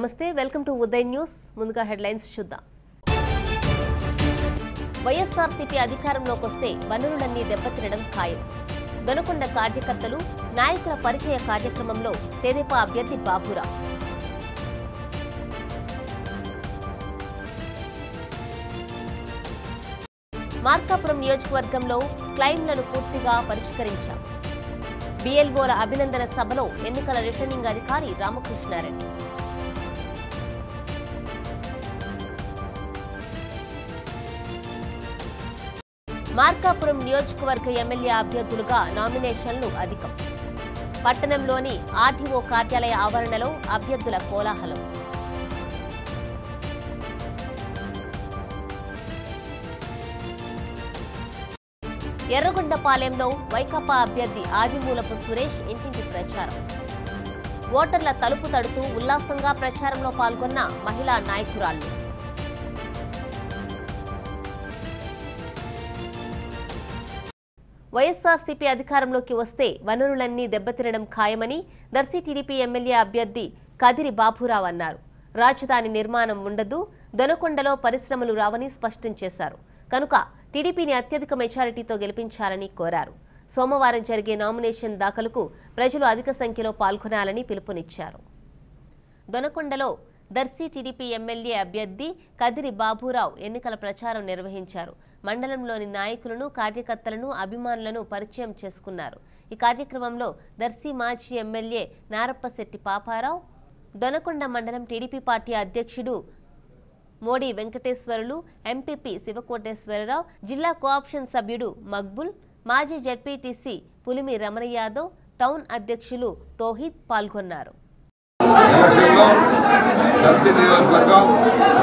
నమస్తే welcome to Uday news. ముందుగా headlines చూద్దాం. వైఎస్ఆర్సీపీ అధికారంలోకి వస్తే వనరులన్నీ దెబ్బతినడం ఖాయం. దొనకొండ కార్యకర్తలు నాయకుల పరిచయ కార్యక్రమంలో తెదేపా అభ్యర్థి బాబురావు. మార్కాపురం నియోజకవర్గంలో క్లైమ్లను పూర్తిగా పరిష్కరించాం. బిఎల్ఓల అభినందన సభలో ఎన్నికల రిటర్నింగ్ అధికారి రామకృష్ణారెడ్డి. మార్కాపురం నియోజకవర్గ ఎమ్మెల్యే అభ్యర్థులుగా నామినేషన్లు అధికం. పట్టణంలోని ఆర్టీఓ కార్యాలయ ఆవరణలో అభ్యర్థుల కోలాహలం. ఎర్రగొండపాలెంలో వైకాపా అభ్యర్థి ఆదిమూలపు సురేష్ ఇంటింటి ప్రచారం. ఓటర్ల తలుపు తడుతూ ఉల్లాసంగా ప్రచారంలో పాల్గొన్న మహిళా నాయకురాళ్ళు వైఎస్ఆర్సీపీ అధికారంలోకి వస్తే వనరులన్నీ దెబ్బతినడం ఖాయమని దర్శి టీడీపీ ఎమ్మెల్యే అభ్యర్థి కదిరి బాబురావు అన్నారు. రాజధాని నిర్మాణం ఉండదు దొనకొండలో పరిశ్రమలు రావని స్పష్టం చేశారు. కనుక టీడీపీని అత్యధిక మెజారిటీతో గెలిపించాలని కోరారు. సోమవారం జరిగే నామినేషన్ దాఖలకు ప్రజలు అధిక సంఖ్యలో పాల్గొనాలని పిలుపునిచ్చారు. దొనకొండలో దర్శి టీడీపీ ఎమ్మెల్యే అభ్యర్థి కదిరి బాబురావు ఎన్నికల ప్రచారం నిర్వహించారు. మండలంలోని నాయకులను కార్యకర్తలను అభిమానులను పరిచయం చేసుకున్నారు. ఈ కార్యక్రమంలో దర్శి మాజీ ఎమ్మెల్యే నారప్పశెట్టి పాపారావు దొనకొండ మండలం టీడీపీ పార్టీ అధ్యక్షుడు మోడీ వెంకటేశ్వరులు ఎంపీపీ శివకోటేశ్వరరావు జిల్లా కోఆప్షన్ సభ్యుడు మక్బుల్ మాజీ జడ్పీటీసీ పులిమి రమణ యాదవ్ టౌన్ అధ్యక్షులు తోహిద్ పాల్గొన్నారు.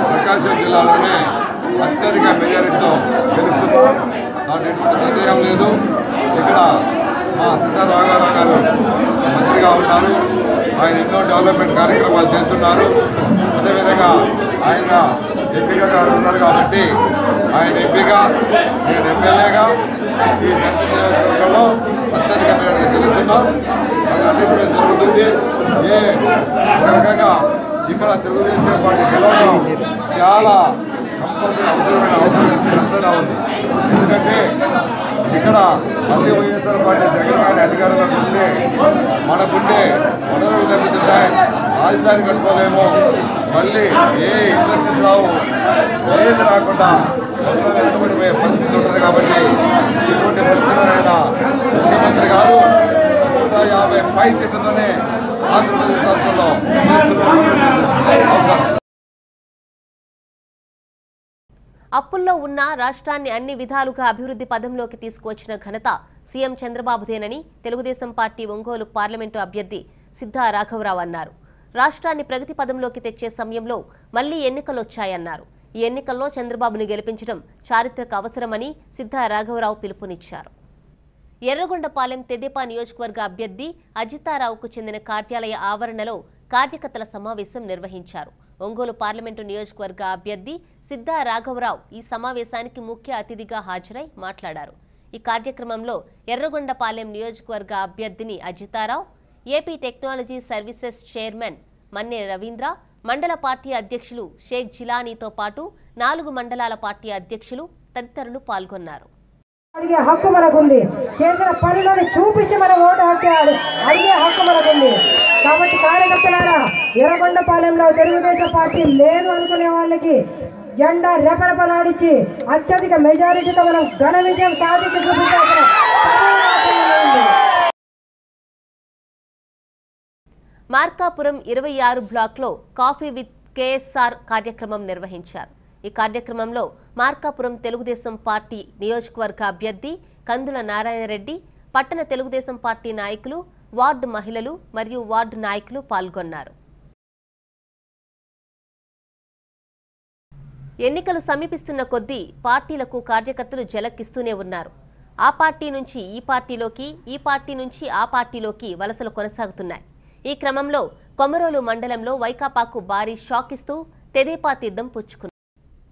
ప్రకాశం జిల్లాలోనే అత్యధిక మెజారిటీతో గెలుస్తున్నాం. దాంట్లో ఎటువంటి సందేహం లేదు. ఇక్కడ మా సిద్ధారాఘవరావు గారు మంత్రిగా ఉన్నారు. ఆయన ఎన్నో డెవలప్మెంట్ కార్యక్రమాలు చేస్తున్నారు. అదేవిధంగా ఆయన ఎంపీగా గారు ఉన్నారు కాబట్టి ఆయన ఎంపీగా నేను ఎమ్మెల్యేగా ఈ దర్శి నియోజకవర్గంలో అత్యధిక మెజారిటీతో గెలుస్తున్నాం. అది అన్నింటిలో జరుగుతుంది. ఏ రకంగా ఇక్కడ తెలుగుదేశం పార్టీ గెలవడం చాలా కంపల్సరీ అవసరమైన అవసరం ఎంతైనా ఉంది ఎందుకంటే ఇక్కడ మళ్ళీ వైఎస్ఆర్ పార్టీ జగన్ గారి అధికారంలోకి వస్తే మనకుండే వనరులు దెబ్బతింటాయి రాజధాని కట్టుకోలేము. మళ్ళీ ఏ ఇండస్ట్రీస్ రావు. ఏది రాకుండా మొత్తం వెనుకబడిపోయే పరిస్థితి ఉంటుంది కాబట్టి ఇటువంటి పరిస్థితులైనా ముఖ్యమంత్రి గారు నూట యాభై పై సీట్లతోనే ఆంధ్రప్రదేశ్ రాష్ట్రంలో అవసరం అప్పుల్లో ఉన్న రాష్ట్రాన్ని అన్ని విధాలుగా అభివృద్ధి పదంలోకి తీసుకువచ్చిన ఘనత సీఎం చంద్రబాబుదేనని తెలుగుదేశం పార్టీ ఒంగోలు పార్లమెంటు అభ్యర్థి సిద్ధా రాఘవరావు అన్నారు. రాష్ట్రాన్ని ప్రగతి పదంలోకి తెచ్చే సమయంలో మళ్ళీ ఎన్నికలొచ్చాయన్నారు. ఈ ఎన్నికల్లో చంద్రబాబును గెలిపించడం చారిత్రక అవసరమని సిద్ధా రాఘవరావు పిలుపునిచ్చారు. ఎర్రగొండపాలెం తెదేపా నియోజకవర్గ అభ్యర్థి అజితారావుకు చెందిన కార్యాలయ ఆవరణలో కార్యకర్తల సమావేశం నిర్వహించారు. ఒంగోలు పార్లమెంటు నియోజకవర్గ అభ్యర్థి సిద్ధా రాఘవరావు ఈ సమావేశానికి ముఖ్య అతిథిగా హాజరై మాట్లాడారు. ఈ కార్యక్రమంలో ఎర్రగొండపాలెం నియోజకవర్గ అభ్యర్థిని Ajitha Rao AP technology services chairman Manne Ravindra మండల పార్టీ అధ్యక్షులు షేక్ జిలానీతో పాటు నాలుగు మండలాల పార్టీ అధ్యక్షులు తదితరులు పాల్గొన్నారు. అడిగే హక్కు మనకుంది. చేసిన పనులను చూపించి మన ఓటు హక్కు అడిగే హక్కు మనకుంది. కాబట్టి కార్యకర్తలారా ఎర్రగొండపాలెంలో తెలుగుదేశం పార్టీ లేదు అనుకునే వాళ్ళకి జెండా రెపరెపలాడించి అత్యధిక మెజారిటీతో మనం ఘన విజయం సాధించి చూపించాల్సిన మార్కాపురం ఇరవై ఆరు బ్లాక్లో కాఫీ విత్ కేఎస్ఆర్ కార్యక్రమం నిర్వహించారు. ఈ కార్యక్రమంలో మార్కాపురం తెలుగుదేశం పార్టీ నియోజకవర్గ అభ్యర్థి కందుల నారాయణరెడ్డి పట్టణ తెలుగుదేశం పార్టీ నాయకులు వార్డు మహిళలు మరియు వార్డు నాయకులు పాల్గొన్నారు. ఎన్నికలు సమీపిస్తున్న కొద్దీ పార్టీలకు కార్యకర్తలు జలక్కిస్తూనే ఉన్నారు. ఆ పార్టీ నుంచి ఈ పార్టీలోకి ఈ పార్టీ నుంచి ఆ పార్టీలోకి వలసలు కొనసాగుతున్నాయి. ఈ క్రమంలో కొమరోలు మండలంలో వైకాపాకు భారీ షాక్ ఇస్తూ తెదేపా తీర్థం పుచ్చుకున్నారు.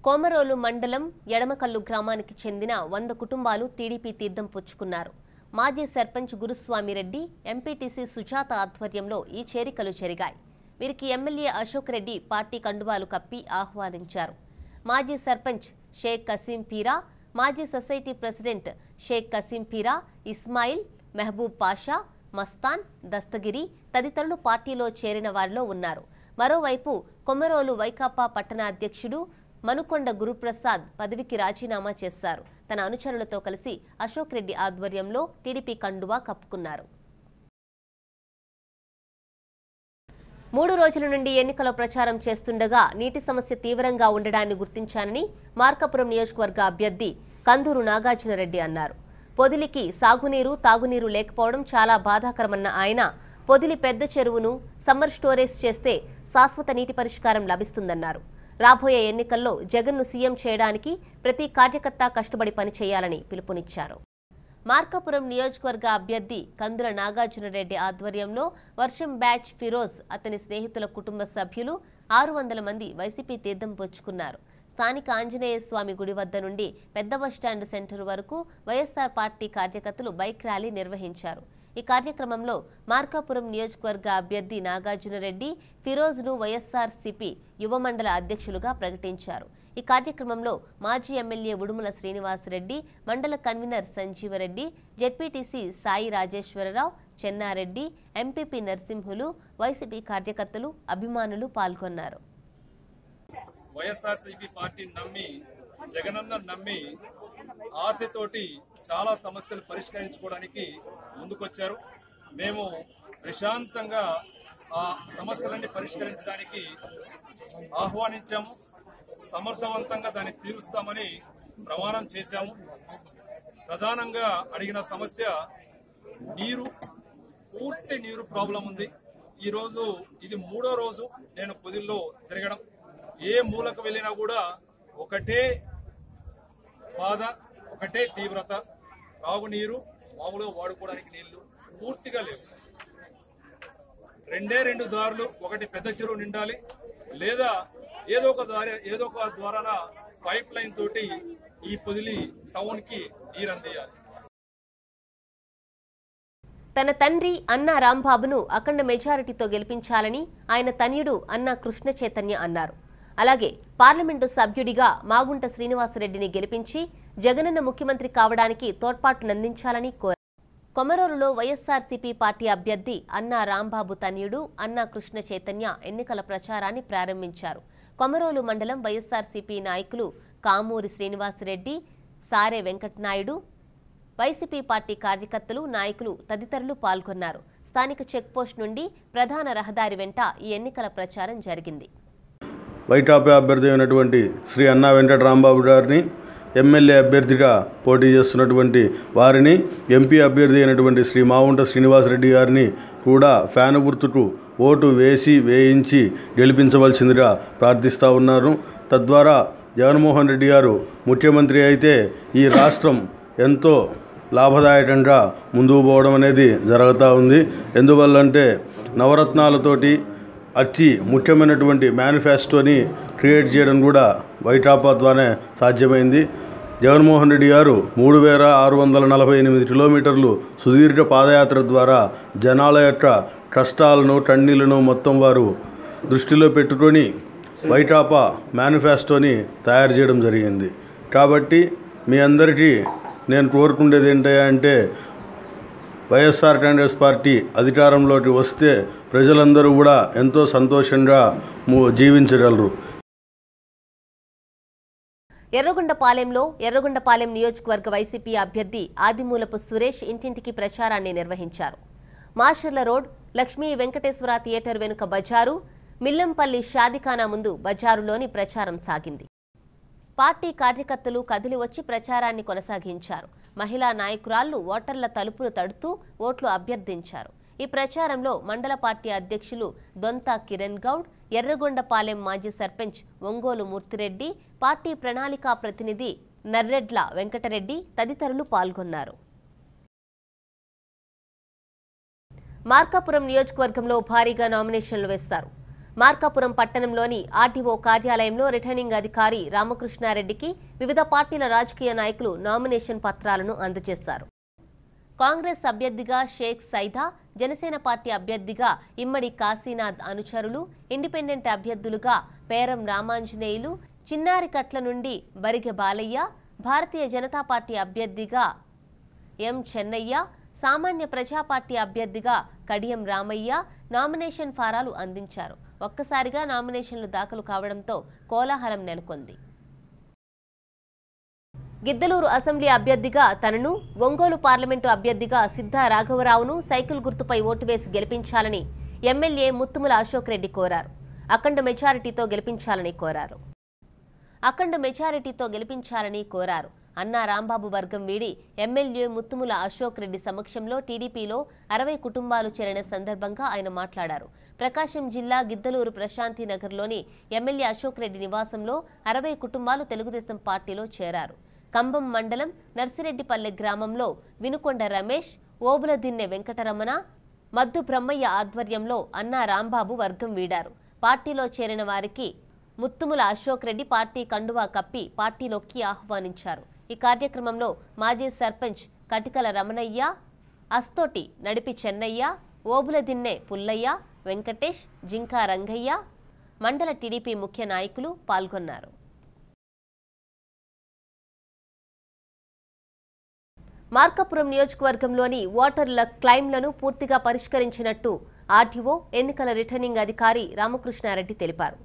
కోమరోలు మండలం ఎడమకల్లు గ్రామానికి చెందిన వంద కుటుంబాలు టీడీపీ తీర్థం పుచ్చుకున్నారు. మాజీ సర్పంచ్ గురుస్వామిరెడ్డి ఎంపీటీసీ సుజాత ఆధ్వర్యంలో ఈ చేరికలు జరిగాయి. వీరికి ఎమ్మెల్యే అశోక్ రెడ్డి పార్టీ కండువాలు కప్పి ఆహ్వానించారు. మాజీ సర్పంచ్ షేక్ కసీం పీరా మాజీ సొసైటీ ప్రెసిడెంట్ షేక్ కసీం పీరా ఇస్మాయిల్ మెహబూబ్ పాషా మస్తాన్ దస్తగిరి తదితరులు పార్టీలో చేరిన వారిలో ఉన్నారు. మరోవైపు కొమరోలు వైకాపా పట్టణ అధ్యక్షుడు మనుకొండ గురుప్రసాద్ పదవికి రాజీనామా చేశారు. తన అనుచరులతో కలిసి అశోక్ రెడ్డి ఆధ్వర్యంలో టీడీపీ కండువా కప్పుకున్నారు. మూడు రోజుల నుండి ఎన్నికల ప్రచారం చేస్తుండగా నీటి సమస్య తీవ్రంగా ఉండడాన్ని గుర్తించానని మార్కాపురం నియోజకవర్గ అభ్యర్థి కందూరు నాగార్జునరెడ్డి అన్నారు. పొదిలికి సాగునీరు తాగునీరు లేకపోవడం చాలా బాధాకరమన్న ఆయన పొదిలి పెద్ద చెరువును సమ్మర్ స్టోరేజ్ చేస్తే శాశ్వత నీటి పరిష్కారం లభిస్తుందన్నారు. రాబోయే ఎన్నికల్లో జగన్ను సీఎం చేయడానికి ప్రతి కార్యకర్త కష్టపడి పనిచేయాలని పిలుపునిచ్చారు. మార్కాపురం నియోజకవర్గ అభ్యర్థి కందుల నాగార్జునరెడ్డి ఆధ్వర్యంలో వర్షం బ్యాచ్ ఫిరోజ్ అతని స్నేహితుల కుటుంబ సభ్యులు ఆరు వందల మంది వైసీపీ తీర్థం పుచ్చుకున్నారు. స్థానిక ఆంజనేయ స్వామి గుడి వద్ద నుండి పెద్ద బస్టాండ్ సెంటర్ వరకు వైఎస్సార్ పార్టీ కార్యకర్తలు బైక్ ర్యాలీ నిర్వహించారు. ఈ కార్యక్రమంలో మార్కాపురం నియోజకవర్గ అభ్యర్థి నాగార్జునరెడ్డి ఫిరోజ్ను వైఎస్ఆర్సీపీ యువ మండల అధ్యక్షులుగా ప్రకటించారు. ఈ కార్యక్రమంలో మాజీ ఎమ్మెల్యే ఉడుమల శ్రీనివాసరెడ్డి మండల convener Sanjeeva Reddy ZPTC Sai Rajeswara Rao Chenna Reddy MPP Narasimhulu YCP కార్యకర్తలు అభిమానులు పాల్గొన్నారు. వైఎస్ఆర్సీపీ పార్టీ నమ్మి జగనన్న నమ్మి ఆశతోటి చాలా సమస్యలు పరిష్కరించుకోవడానికి ముందుకొచ్చారు. మేము ప్రశాంతంగా ఆ సమస్యలన్నీ పరిష్కరించడానికి ఆహ్వానించాము. సమర్థవంతంగా దాన్ని తీరుస్తామని ప్రమాణం చేశాము. ప్రధానంగా అడిగిన సమస్య నీరు పూర్తి నీరు ప్రాబ్లం ఉంది. ఈ రోజు ఇది మూడో రోజు నేను పొదిల్లో తిరగడం. ఏ మూలకు వెళ్ళినా కూడా ఒకటే బాధ ఒకటే తీవ్రత. తాగునీరు మామూలుగా వాడుకోవడానికి నీళ్ళు పూర్తిగా లేవు. రెండే రెండు దారులు ఒకటి పెద్ద చెరువు నిండాలి లేదా ఏదో ఒక దారి ఏదో ఒక ద్వారా పైప్ లైన్ తోటి ఈ పొదిలి టౌన్కి నీరు అందేయాలి. తన తండ్రి అన్న రాంబాబును అఖండ మెజారిటీతో గెలిపించాలని ఆయన తనయుడు అన్న కృష్ణ చైతన్య అన్నారు. అలాగే పార్లమెంటు సభ్యుడిగా మాగుంట శ్రీనివాసరెడ్డిని గెలిపించి జగనన్న ముఖ్యమంత్రి కావడానికి తోడ్పాటునందించాలని కోరారు. కొమరూరులో వైఎస్సార్సీపీ పార్టీ అభ్యర్థి అన్నా రాంబాబు తనయుడు అన్నా కృష్ణ చైతన్య ఎన్నికల ప్రచారాన్ని ప్రారంభించారు. కొమరోలు మండలం వైఎస్సార్సీపీ నాయకులు కామూరి శ్రీనివాసరెడ్డి సారే వెంకటనాయుడు వైసీపీ పార్టీ కార్యకర్తలు నాయకులు తదితరులు పాల్గొన్నారు. స్థానిక చెక్పోస్ట్ నుండి ప్రధాన రహదారి వెంట ఈ ఎన్నికల ప్రచారం జరిగింది. వైటాపే అభ్యర్థి అయినటువంటి శ్రీ అన్నా వెంకట రాంబాబు గారిని ఎమ్మెల్యే అభ్యర్థిగా పోటీ చేస్తున్నటువంటి వారిని ఎంపీ అభ్యర్థి అయినటువంటి శ్రీ మావుంట శ్రీనివాసరెడ్డి గారిని కూడా ఫ్యాను గుర్తుకు ఓటు వేసి వేయించి గెలిపించవలసిందిగా ప్రార్థిస్తూ ఉన్నారు. తద్వారా జగన్మోహన్ రెడ్డి గారు ముఖ్యమంత్రి అయితే ఈ రాష్ట్రం ఎంతో లాభదాయకంగా ముందుకు పోవడం అనేది జరుగుతూ ఉంది. ఎందువల్లంటే నవరత్నాలతోటి అతి ముఖ్యమైనటువంటి మేనిఫెస్టోని క్రియేట్ చేయడం కూడా వైటాపా ద్వారానే సాధ్యమైంది. జగన్మోహన్ రెడ్డి గారు మూడు వేల ఆరు వందల నలభై ఎనిమిది కిలోమీటర్లు సుదీర్ఘ పాదయాత్ర ద్వారా జనాల యొక్క కష్టాలను టన్నీలను మొత్తం వారు దృష్టిలో పెట్టుకొని వైటాపా మేనిఫెస్టోని తయారు చేయడం జరిగింది. కాబట్టి మీ అందరికీ నేను కోరుకునేది ఏంటంటే వైఎస్ఆర్ కాంగ్రెస్ పార్టీ అధికారంలోకి వస్తే ప్రజలందరూ కూడా ఎంతో సంతోషంగా ము- జీవించగలరు. ఎర్రగొండపాలెంలో ఎర్రగొండపాలెం నియోజకవర్గ వైసీపీ అభ్యర్థి ఆదిమూలపు సురేష్ ఇంటింటికి ప్రచారాన్ని నిర్వహించారు. మాషర్ల రోడ్ లక్ష్మీ వెంకటేశ్వర థియేటర్ వెనుక బజారు మిల్లంపల్లి షాదిఖానా ముందు బజారులోని ప్రచారం సాగింది. పార్టీ కార్యకర్తలు కదిలి వచ్చి ప్రచారాన్ని కొనసాగించారు. మహిళా నాయకురాళ్ళు ఓటర్ల తలుపులు తడుతూ ఓట్లు అభ్యర్థించారు. ఈ ప్రచారంలో మండల పార్టీ అధ్యక్షులు దొంత కిరణ్ గౌడ్ ఎర్రగొండపాలెం మాజీ సర్పంచ్ ఒంగోలు మూర్తిరెడ్డి పార్టీ ప్రణాళికా ప్రతినిధి నర్రెడ్ల వెంకటరెడ్డి తదితరులు పాల్గొన్నారు. మార్కాపురం నియోజకవర్గంలో భారీగా నామినేషన్లు వేస్తారు. మార్కాపురం పట్టణంలోని ఆర్టీఓ కార్యాలయంలో రిటర్నింగ్ అధికారి రామకృష్ణారెడ్డికి వివిధ పార్టీల రాజకీయ నాయకులు నామినేషన్ పత్రాలను అందజేశారు. కాంగ్రెస్ అభ్యర్థిగా షేక్ సైదా జనసేన పార్టీ అభ్యర్థిగా ఇమ్మడి కాశీనాథ్ అనుచరులు ఇండిపెండెంట్ అభ్యర్థులుగా పేరం రామాంజనేయులు చిన్నారి కట్ల నుండి బరిగె బాలయ్య భారతీయ జనతా పార్టీ అభ్యర్థిగా ఎం చెన్నయ్య సామాన్య ప్రజా పార్టీ అభ్యర్థిగా కడియం రామయ్య నామినేషన్ ఫారాలు అందించారు. ఒక్కసారిగా నామినేషన్లు దాఖలు కావడంతో కోలాహలం నెలకొంది. గిద్దలూరు అసెంబ్లీ అభ్యర్థిగా తనను ఒంగోలు పార్లమెంటు అభ్యర్థిగా సిద్ధా రాఘవరావును సైకిల్ గుర్తుపై ఓటు వేసి గెలిపించాలని ఎమ్మెల్యే ముత్తుముల అశోక్ రెడ్డి కోరారు. అఖండ మెజారిటీతో గెలిపించాలని కోరారు. అఖండ మెజారిటీతో గెలిపించాలని కోరారు. అన్నా రాంబాబు వర్గం వీడి ఎమ్మెల్యే ముత్తుముల అశోక్ రెడ్డి సమక్షంలో టీడీపీలో అరవై కుటుంబాలు చేరిన సందర్భంగా ఆయన మాట్లాడారు. ప్రకాశం జిల్లా గిద్దలూరు ప్రశాంతి నగర్లోని ఎమ్మెల్యే అశోక్ రెడ్డి నివాసంలో అరవై కుటుంబాలు తెలుగుదేశం పార్టీలో చేరారు. కంబం మండలం నర్సిరెడ్డిపల్లె గ్రామంలో వినుకొండ రమేష్ ఓబులదిన్నె వెంకటరమణ మద్దు బ్రహ్మయ్య ఆధ్వర్యంలో అన్నా రాంబాబు వర్గం వీడారు. పార్టీలో చేరిన వారికి ముత్తుముల అశోక్ రెడ్డి పార్టీ కండువా కప్పి పార్టీలోకి ఆహ్వానించారు. ఈ కార్యక్రమంలో మాజీ సర్పంచ్ కటికల రమణయ్య అస్తోటి నడిపి చెన్నయ్య ఓబులదిన్నె పుల్లయ్య వెంకటేష్ జింకా రంగయ్య మండల టీడీపీ ముఖ్య నాయకులు పాల్గొన్నారు. మార్కాపురం నియోజకవర్గంలోని ఓటర్ల క్లైమ్లను పూర్తిగా పరిష్కరించినట్టు ఆర్టీఓ ఎన్నికల రిటర్నింగ్ అధికారి రామకృష్ణారెడ్డి తెలిపారు.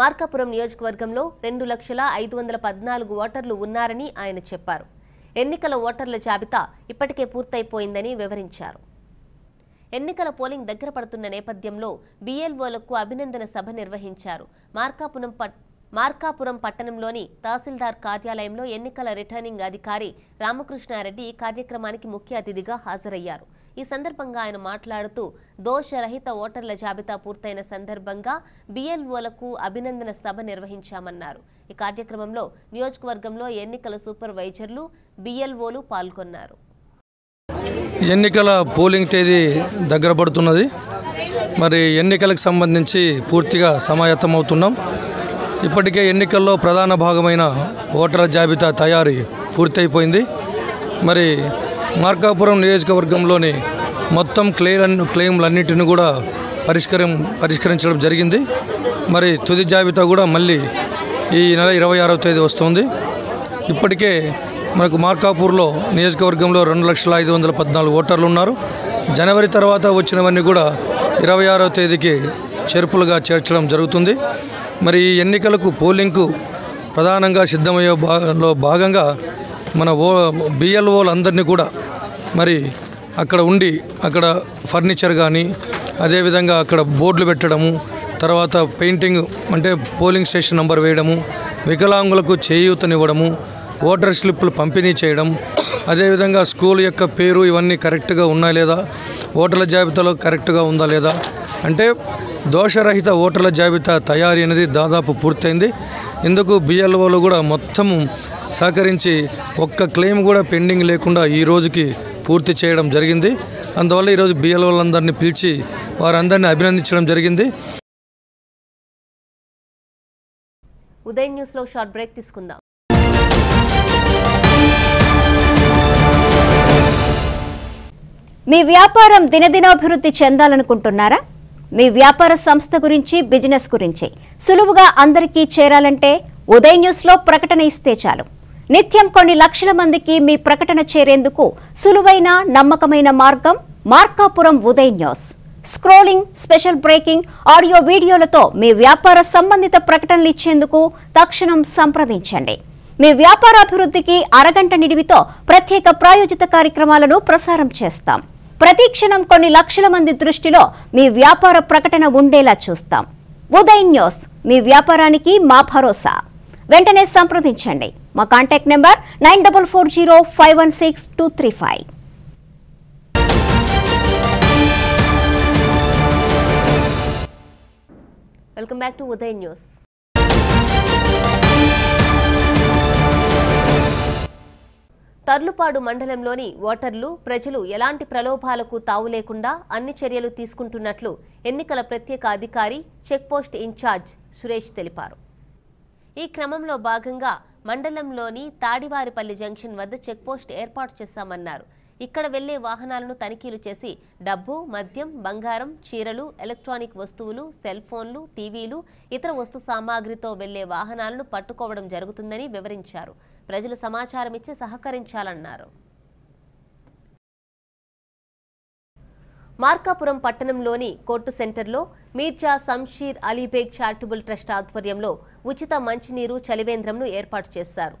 మార్కాపురం నియోజకవర్గంలో రెండు లక్షల ఐదు వందల పద్నాలుగు ఓటర్లు ఉన్నారని ఆయన చెప్పారు. ఎన్నికల ఓటర్ల జాబితా ఇప్పటికే పూర్తయిపోయిందని వివరించారు. ఎన్నికల పోలింగ్ దగ్గర పడుతున్న నేపథ్యంలో బీఎల్ఓలకు అభినందన సభ నిర్వహించారు. మార్కాపురం మార్కాపురం పట్టణంలోని తహసీల్దార్ కార్యాలయంలో ఎన్నికల రిటర్నింగ్ అధికారి రామకృష్ణారెడ్డి ఈ కార్యక్రమానికి ముఖ్య అతిథిగా హాజరయ్యారు. ఈ సందర్భంగా ఆయన మాట్లాడుతూ దోషరహిత ఓటర్ల జాబితా పూర్తయిన సందర్భంగా బీఎల్ఓలకు అభినందన సభ నిర్వహించామన్నారు. ఈ కార్యక్రమంలో నియోజకవర్గంలో ఎన్నికల సూపర్వైజర్లు బీఎల్ఓలు పాల్గొన్నారు. ఎన్నికల పోలింగ్ తేదీ దగ్గర పడుతున్నది. మరి ఎన్నికలకు సంబంధించి పూర్తిగా సమాయత్తమవుతున్నాం. ఇప్పటికే ఎన్నికల్లో ప్రధాన భాగమైన ఓటర్ల జాబితా తయారీ పూర్తయిపోయింది. మరి మార్కాపురం నియోజకవర్గంలోని మొత్తం క్లెయిమ్ క్లెయిమ్లన్నింటిని కూడా పరిష్కరం పరిష్కరించడం జరిగింది. మరి తుది జాబితా కూడా మళ్ళీ ఈ నెల ఇరవై ఆరవ తేదీ వస్తుంది. ఇప్పటికే మనకు మార్కాపూర్లో నియోజకవర్గంలో రెండు లక్షల ఐదు వందల పద్నాలుగు ఓటర్లు ఉన్నారు జనవరి తర్వాత వచ్చినవన్నీ కూడా ఇరవై ఆరో తేదీకి చేర్పులుగా చేర్చడం జరుగుతుంది. మరి ఈ ఎన్నికలకు పోలింగ్కు ప్రధానంగా సిద్ధమయ్యే భాగంలో భాగంగా మన ఓ బిఎల్ఓలందరినీ కూడా మరి అక్కడ ఉండి అక్కడ ఫర్నిచర్ కానీ అదేవిధంగా అక్కడ బోర్డులు పెట్టడము తర్వాత పెయింటింగ్ అంటే పోలింగ్ స్టేషన్ నంబర్ వేయడము వికలాంగులకు చేయూతనివ్వడము ఓటర్ స్లిప్పులు పంపిణీ చేయడం అదేవిధంగా స్కూల్ యొక్క పేరు ఇవన్నీ కరెక్ట్గా ఉన్నా లేదా ఓటర్ల జాబితాలో కరెక్ట్గా ఉందా లేదా అంటే దోషరహిత ఓటర్ల జాబితా తయారీ అనేది దాదాపు పూర్తయింది. ఇందుకు బిఎల్ఓలు కూడా మొత్తము సహకరించి ఒక్క క్లెయిమ్ కూడా పెండింగ్ లేకుండా ఈ రోజుకి పూర్తి చేయడం జరిగింది. అందువల్ల ఈరోజు బిఎల్ఓలందరినీ పిలిచి వారందరినీ అభినందించడం జరిగింది. ఉదయం న్యూస్లో షార్ట్ బ్రేక్ తీసుకుందాం. మీ వ్యాపారం దినదినాభివృద్ధి చెందాలనుకుంటున్నారా? మీ వ్యాపార సంస్థ గురించి బిజినెస్ గురించి. సులువుగా అందరికీ చేరాలంటే ఉదయ్ న్యూస్లో ప్రకటన ఇస్తే చాలు. నిత్యం కొన్ని లక్షల మందికి మీ ప్రకటన చేరేందుకు సులువైన నమ్మకమైన మార్గం Markapuram Uday news. Scrolling special breaking audio వీడియోలతో మీ వ్యాపార సంబంధిత ప్రకటనలు ఇచ్చేందుకు తక్షణం సంప్రదించండి. మీ వ్యాపార అభివృద్ధికి అరగంట నిడివితో ప్రత్యేక ప్రాయోజిత కార్యక్రమాలను ప్రసారం చేస్తాం. ప్రతి క్షణం కొన్ని లక్షల మంది దృష్టిలో మీ వ్యాపార ప్రకటన ఉండేలా చూస్తాం. ఉదయ్ న్యూస్. మీ వ్యాపారానికి మా భరోసా. వెంటనే సంప్రదించండి. మా contact number nine double four zero five one six two three five. Welcome back to Uday news. Tarlupadu మండలంలోని ఓటర్లు ప్రజలు ఎలాంటి ప్రలోభాలకు తావు లేకుండా అన్ని చర్యలు తీసుకుంటున్నట్లు ఎన్నికల ప్రత్యేక అధికారి చెక్పోస్ట్ ఇన్ఛార్జ్ సురేష్ తెలిపారు. ఈ క్రమంలో భాగంగా మండలంలోని తాడివారిపల్లి జంక్షన్ వద్ద చెక్పోస్ట్ ఏర్పాటు చేశామన్నారు. ఇక్కడ వెళ్ళే వాహనాలను తనిఖీలు చేసి డబ్బు మద్యం బంగారం చీరలు ఎలక్ట్రానిక్ వస్తువులు సెల్ ఫోన్లు టీవీలు ఇతర వస్తు సామాగ్రితో వెళ్ళే వాహనాలను పట్టుకోవడం జరుగుతుందని వివరించారు. ప్రజలు సమాచారం ఇచ్చి సహకరించాలన్నారు. మార్కాపురం పట్టణంలోని కోర్టు సెంటర్లో మీర్జా సంషీర్ అలీబేగ్ చారిటబుల్ ట్రస్ట్ ఆధ్వర్యంలో ఉచిత మంచినీరు చలివేంద్రంను ఏర్పాటు చేశారు.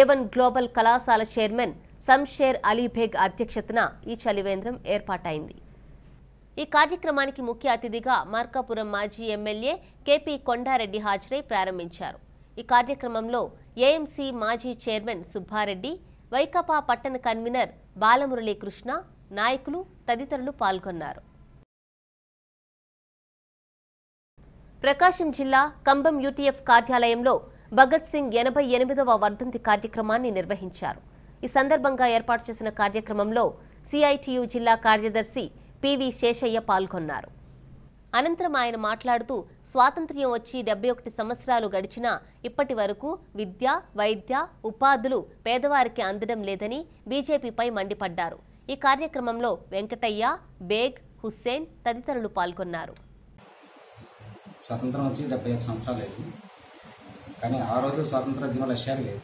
ఏవన్ గ్లోబల్ కళాశాల చైర్మన్ సంషేర్ అలీబేగ్ అధ్యక్షతన ఈ చలివేంద్రం ఏర్పాటైంది. ఈ కార్యక్రమానికి ముఖ్య అతిథిగా మార్కాపురం మాజీ ఎమ్మెల్యే కేపీ కొండారెడ్డి హాజరై ప్రారంభించారు. ఈ కార్యక్రమంలో ఏఎంసీ మాజీ చైర్మన్ సుబ్బారెడ్డి వైకాపా పట్టణ కన్వీనర్ బాలమురళీకృష్ణ నాయకులు తదితరులు పాల్గొన్నారు. ప్రకాశం జిల్లా కంబం యూటీఎఫ్ కార్యాలయంలో భగత్ సింగ్ ఎనభై ఎనిమిదవ వర్ధంతి కార్యక్రమాన్ని నిర్వహించారు. ఈ సందర్భంగా ఏర్పాటు చేసిన కార్యక్రమంలో సిఐటియు జిల్లా కార్యదర్శి పివి శేషయ్య పాల్గొన్నారు. అనంతరం ఆయన మాట్లాడుతూ స్వాతంత్ర్యం వచ్చి డెబ్బై ఒకటి సంవత్సరాలు గడిచినా ఇప్పటి వరకు విద్య వైద్య ఉపాధులు పేదవారికి అందడం లేదని బీజేపీపై మండిపడ్డారు. ఈ కార్యక్రమంలో వెంకటయ్య బేగ్ హుస్సేన్ తదితరులు పాల్గొన్నారు. స్వాతంత్రం వచ్చి డెబ్బై ఐదు సంవత్సరాలు లేదు కానీ ఆ రోజు స్వాతంత్ర స్వాతంత్రోద్యమ లక్ష్యాలు లేవు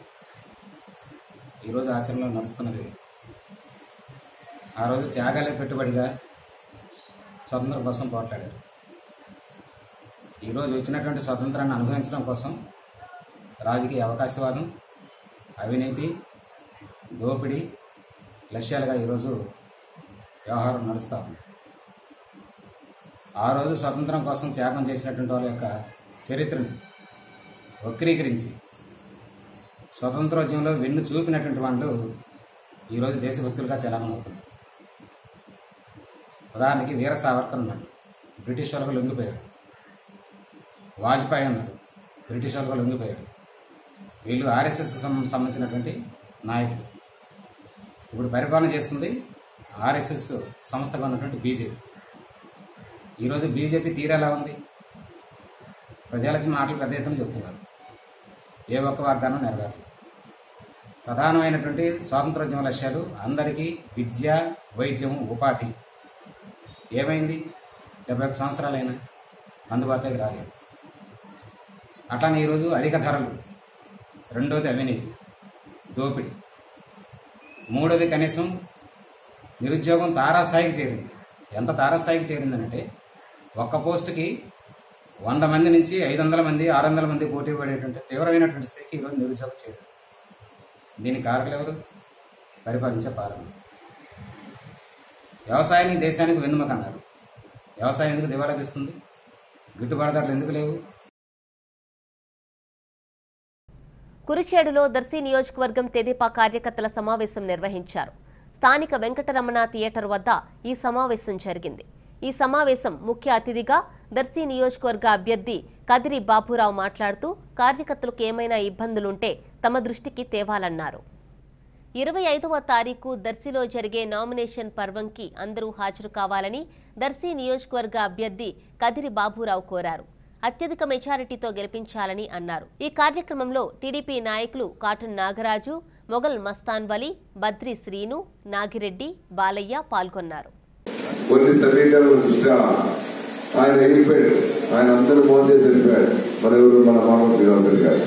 ఈరోజు ఆచరణలో నడుస్తున్నది ఆ రోజు త్యాగాలే పెట్టుబడిగా స్వతంత్రం కోసం పోట్లాడారు. ఈరోజు వచ్చినటువంటి స్వతంత్రాన్ని అనుభవించడం కోసం రాజకీయ అవకాశవాదం అవినీతి దోపిడీ లక్ష్యాలుగా ఈరోజు వ్యవహారం నడుస్తూ ఉంది. ఆ రోజు స్వతంత్రం కోసం త్యాగం చేసినటువంటి వాళ్ళ యొక్క చరిత్రను వక్రీకరించి స్వతంత్రోద్యమంలో వెన్ను చూపినటువంటి వాళ్ళు ఈరోజు దేశభక్తులుగా చలామణవుతున్నారు ఉదాహరణకి వీర సావర్కర్ ఉన్నాడు బ్రిటిష్ వాళ్ళకు లొంగిపోయారు. వాజ్పేయి ఉన్నాడు బ్రిటిష్ వాళ్ళు లొంగిపోయాడు వీళ్ళు ఆర్ఎస్ఎస్ సంబంధించినటువంటి నాయకులు. ఇప్పుడు పరిపాలన చేస్తుంది ఆర్ఎస్ఎస్ సంస్థగా ఉన్నటువంటి బీజేపీ. ఈరోజు బీజేపీ తీరేలా ఉంది? ప్రజలకి మాటలు పెద్ద ఎత్తున చెప్తున్నారు. ఏ ఒక్క వాగ్దానం నెరవేరు ప్రధానమైనటువంటి స్వాతంత్రోద్యమ లక్ష్యాలు అందరికీ విద్య వైద్యం ఉపాధి. ఏమైంది? డెబ్బై ఒక సంవత్సరాలైనా అందుబాటులోకి రాలేదు. అట్లానే ఈరోజు అధిక ధరలు. రెండోది అవినీతి దోపిడీ. మూడోది కనీసం నిరుద్యోగం తారాస్థాయికి చేరింది. ఎంత తారాస్థాయికి చేరిందనంటే ఒక్క పోస్టుకి వంద మంది నుంచి ఐదు వందల మంది ఆరు వందల మంది పోటీ పడేటువంటి తీవ్రమైనటువంటి స్థితికి ఈరోజు నిరుద్యోగం చేరింది. దీనికి కారకులు ఎవరు? పరిపాలించే పాలన. వ్యవసాయానికి దేశానికి వెన్నుమకన్నారు వ్యవసాయం ఎందుకు దివాలా తీస్తుంది? గిట్టుబాటు ధరలు ఎందుకు లేవు? కురిచేడులో దర్శి నియోజకవర్గం తెదేపా కార్యకర్తల సమావేశం నిర్వహించారు. స్థానిక వెంకటరమణ థియేటర్ వద్ద ఈ సమావేశం జరిగింది. ఈ సమావేశం ముఖ్య అతిథిగా దర్శి నియోజకవర్గ అభ్యర్థి కదిరి బాబురావు మాట్లాడుతూ కార్యకర్తలకు ఏమైనా ఇబ్బందులుంటే తమ దృష్టికి తేవాలన్నారు. ఇరవై ఐదవ తారీఖు దర్శిలో జరిగే నామినేషన్ పర్వంకి అందరూ హాజరు కావాలని దర్శి నియోజకవర్గ అభ్యర్థి కదిరి బాబురావు కోరారు. అత్యధిక మెజారిటీతో గెలిపించాలని అన్నారు. ఈ కార్యక్రమంలో టీడీపీ నాయకులు కాటన్ నాగరాజు మొగల్ మస్తాన్ వలి బద్రి శ్రీను నాగిరెడ్డి బాలయ్య పాల్గొన్నారు. కొన్ని సమీకరణల దృష్ట్యా ఆయన వెళ్ళిపోయాడు. ఆయన అందరూ ఫోన్ చేసి వెళ్ళిపోయాడు మన ఎవరు? మన మామూలు శ్రీనివాసరెడ్డి గారు.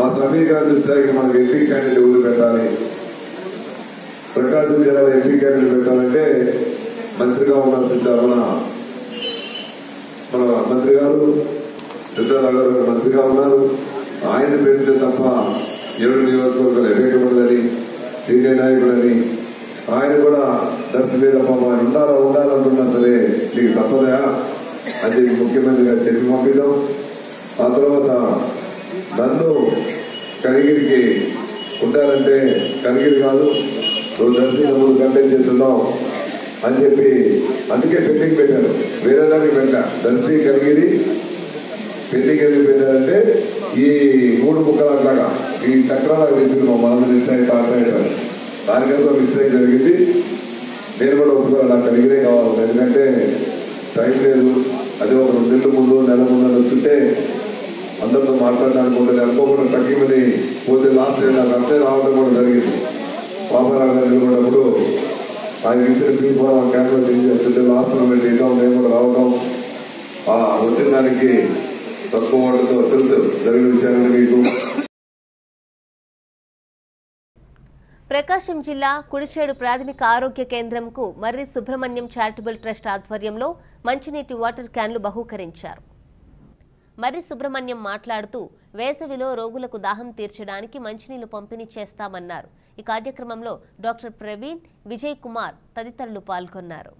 ఆ సమీకరణ దృష్ట్యా ఇక మనకి ఎంపీ క్యాండిడేట్ ఎవరు పెట్టాలి? ప్రకాశం జిల్లాలో ఎంపీ క్యాండిడేట్ పెట్టాలంటే మంత్రిగా ఉండాల్సిన మన మన మంత్రి గారు సిద్ధారావు గారు మంత్రిగా ఉన్నారు. ఆయన పెడితే తప్ప ఏడు నియోజకవర్గాలు ఎఫెక్ట్ సీనియర్ నాయకుడని ఆయన కూడా దర్శనం మీద పాపం ఉండాలా ఉండాలనుకున్నా సరే నీకు తప్పదా? అని చెప్పి ముఖ్యమంత్రి గారు చెప్పి పంపిద్దాం ఆ తర్వాత నన్ను కనిగిరికి ఉండాలంటే కనిగిరి కాదు నువ్వు దర్శనం కంటెంట్ చేస్తున్నావు. అని చెప్పి అందుకే పెండింగ్ పెట్టారు. వేరే దానికి పెట్టా దర్శి కలిగిరి పెండింగ్ ఎందుకు పెట్టారంటే ఈ మూడు ముక్కలు అట్లాగా ఈ చక్రాలకు తెచ్చుకున్నాం మనం నిశ్చయం కాకపోయాడు దానికంతా మిస్టేక్ జరిగింది. నేను కూడా ఒప్పుకోవాలి నాకు కలిగిరే కావాలి ఎందుకంటే టైం లేదు. అదే ఒక రెండు నెలల ముందు నెల ముందు వచ్చుంటే అందరితో మాట్లాడడానికి ఉంటుంది అనుకోకుండా తగ్గిమని పోతే లాస్ట్ నాకు అంతే రావడం కూడా జరిగింది. బాబారావు గారు నిలబడినప్పుడు ఆయన ఇచ్చిన పీపుల్ క్యాంపులో తెలియజేస్తుంటే లాస్ట్ మూమెంట్ ఇంకా మేము కూడా రావడం ఆ వచ్చిన దానికి తక్కువ ఓట్లతో తెలుసు. జరిగిన విషయాన్ని మీకు. ప్రకాశం జిల్లా కుడిచేడు ప్రాథమిక ఆరోగ్య కేంద్రంకు మర్రి సుబ్రహ్మణ్యం చారిటబుల్ ట్రస్ట్ ఆధ్వర్యంలో మంచినీటి వాటర్ క్యాన్లు బహూకరించారు. మర్రి సుబ్రహ్మణ్యం మాట్లాడుతూ వేసవిలో రోగులకు దాహం తీర్చడానికి మంచినీళ్ళు పంపిణీ చేస్తామన్నారు. ఈ కార్యక్రమంలో డాక్టర్ ప్రవీణ్ విజయ్ కుమార్ తదితరులు పాల్గొన్నారు.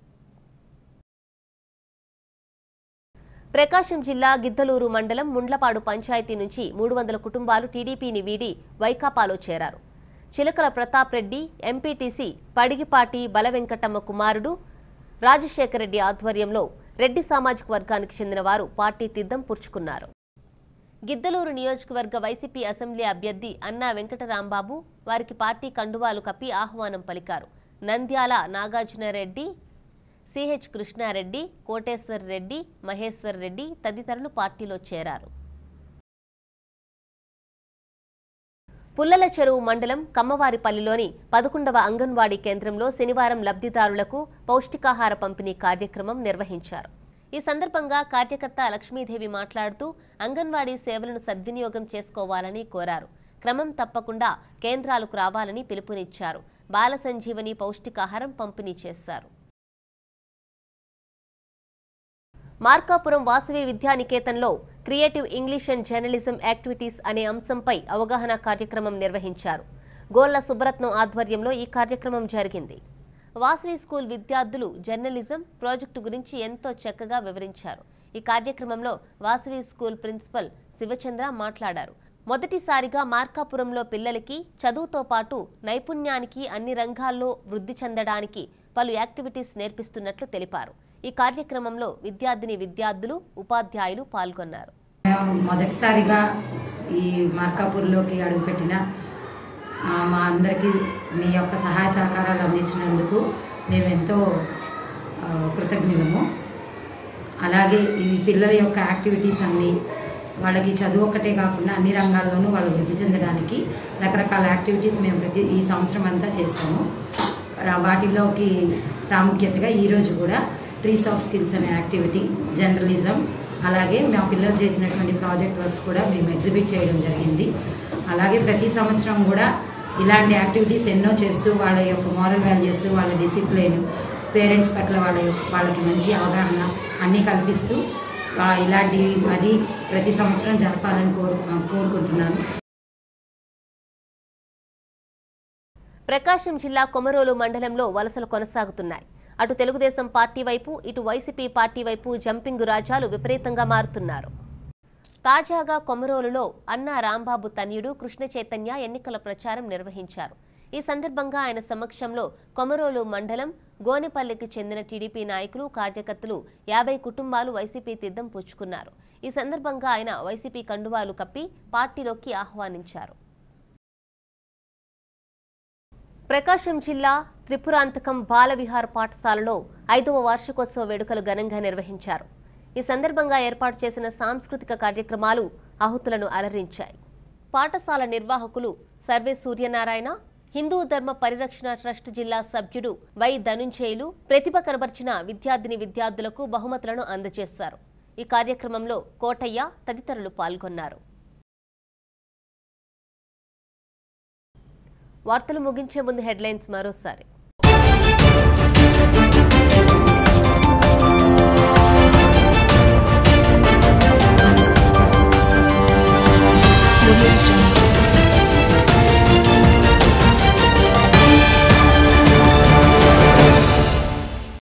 ప్రకాశం జిల్లా గిద్దలూరు మండలం ముండ్లపాడు పంచాయతీ నుంచి మూడు వందల కుటుంబాలు టీడీపీని వీడి వైకాపాలో చేరారు. చిలకల ప్రతాప్ రెడ్డి ఎంపీటీసీ పడిగిపాటి బలవెంకటమ్మ కుమారుడు రాజశేఖర రెడ్డి ఆధ్వర్యంలో రెడ్డి సామాజిక వర్గానికి చెందిన వారు పార్టీ తిద్దం పుచ్చుకున్నారు గిద్దలూరు నియోజకవర్గ వైసీపీ అసెంబ్లీ అభ్యర్థి అన్నా వెంకటరాంబాబు వారికి పార్టీ కండువాలు కప్పి ఆహ్వానం పలికారు. నంద్యాల నాగార్జునరెడ్డి సిహెచ్ కృష్ణారెడ్డి కోటేశ్వర్ రెడ్డి మహేశ్వర్ రెడ్డి తదితరులు పార్టీలో చేరారు. పుల్లల చెరువు మండలం కమ్మవారిపల్లిలోని పదకొండవ అంగన్వాడీ కేంద్రంలో శనివారం లబ్ధిదారులకు పౌష్టికాహార పంపిణీ కార్యక్రమం నిర్వహించారు. ఈ సందర్భంగా కార్యకర్త లక్ష్మీదేవి మాట్లాడుతూ అంగన్వాడీ సేవలను సద్వినియోగం చేసుకోవాలని కోరారు. క్రమం తప్పకుండా కేంద్రాలకు రావాలని పిలుపునిచ్చారు. బాల సంజీవని పౌష్టికాహారం పంపిణీ చేశారు. Markapuram Vasavi విద్యానికేతన్లో creative English and journalism activities అనే అంశంపై అవగాహన కార్యక్రమం నిర్వహించారు. గోళ్ళ సుబ్రత్నం ఆధ్వర్యంలో ఈ కార్యక్రమం జరిగింది. వాసవి స్కూల్ విద్యార్థులు జర్నలిజం ప్రాజెక్టు గురించి ఎంతో చక్కగా వివరించారు. ఈ కార్యక్రమంలో వాసవి స్కూల్ ప్రిన్సిపల్ శివచంద్ర మాట్లాడారు. మొదటిసారిగా మార్కాపురంలో పిల్లలకి చదువుతో పాటు నైపుణ్యానికి అన్ని రంగాల్లో వృద్ధి చెందడానికి పలు యాక్టివిటీస్ నేర్పిస్తున్నట్లు తెలిపారు. ఈ కార్యక్రమంలో విద్యార్థిని విద్యార్థులు ఉపాధ్యాయులు పాల్గొన్నారు. మొదటిసారిగా ఈ మార్కాపూర్లోకి అడుగుపెట్టిన మా అందరికీ మీ యొక్క సహాయ సహకారాలు అందించినందుకు మేము ఎంతో కృతజ్ఞులము. అలాగే ఈ పిల్లల యొక్క యాక్టివిటీస్ అన్నీ వాళ్ళకి చదువు ఒక్కటే కాకుండా అన్ని రంగాల్లోనూ వాళ్ళు వృద్ధి చెందడానికి రకరకాల యాక్టివిటీస్ మేము ప్రతి ఈ సంవత్సరం అంతా చేస్తాము. వాటిలోకి ప్రాముఖ్యతగా ఈరోజు కూడా ట్రీస్ ఆఫ్ స్కిల్స్ అనే యాక్టివిటీ జర్నలిజం అలాగే మా పిల్లలు చేసినటువంటి ప్రాజెక్ట్ వర్క్స్ కూడా మేము ఎగ్జిబిట్ చేయడం జరిగింది. అలాగే ప్రతి సంవత్సరం కూడా ఇలాంటి యాక్టివిటీస్ ఎన్నో చేస్తూ వాళ్ళ యొక్క మారల్ వాల్యూస్ వాళ్ళ డిసిప్లిన్ పేరెంట్స్ పట్ల వాళ్ళ యొక్క వాళ్ళకి మంచి అవగాహన అన్నీ కల్పిస్తూ ఇలాంటి మరి ప్రతి సంవత్సరం జరపాలని కోరు కోరుకుంటున్నాను. ప్రకాశం జిల్లా కొమరోలు మండలంలో వలసలు కొనసాగుతున్నాయి. అటు తెలుగుదేశం పార్టీ వైపు ఇటు వైసీపీ పార్టీ వైపు జంపింగ్ రాజాలు విపరీతంగా మారుతున్నారు. తాజాగా కొమరోలులో అన్నా రాంబాబు తనయుడు కృష్ణ చైతన్య ఎన్నికల ప్రచారం నిర్వహించారు. ఈ సందర్భంగా ఆయన సమక్షంలో కొమరోలు మండలం గోనెపల్లికి చెందిన టీడీపీ నాయకులు కార్యకర్తలు యాభై కుటుంబాలు వైసీపీ తీర్థం పుచ్చుకున్నారు. ఈ సందర్భంగా ఆయన వైసీపీ కండువాలు కప్పి పార్టీలోకి ఆహ్వానించారు. ప్రకాశం జిల్లా త్రిపురాంతకం బాలవిహార్ పాఠశాలలో ఐదవ వార్షికోత్సవ వేడుకలు ఘనంగా నిర్వహించారు. ఈ సందర్భంగా ఏర్పాటు చేసిన సాంస్కృతిక కార్యక్రమాలు ఆహుతులను అలరించాయి. పాఠశాల నిర్వాహకులు సర్వే సూర్యనారాయణ హిందూ ధర్మ పరిరక్షణ ట్రస్ట్ జిల్లా సభ్యుడు వై ధనుంజయులు ప్రతిభ కనబర్చిన విద్యార్థిని విద్యార్థులకు బహుమతులను అందజేశారు. ఈ కార్యక్రమంలో కోటయ్య తదితరులు పాల్గొన్నారు. వార్తలు ముగించే ముందు హెడ్లైన్స్ మరోసారి.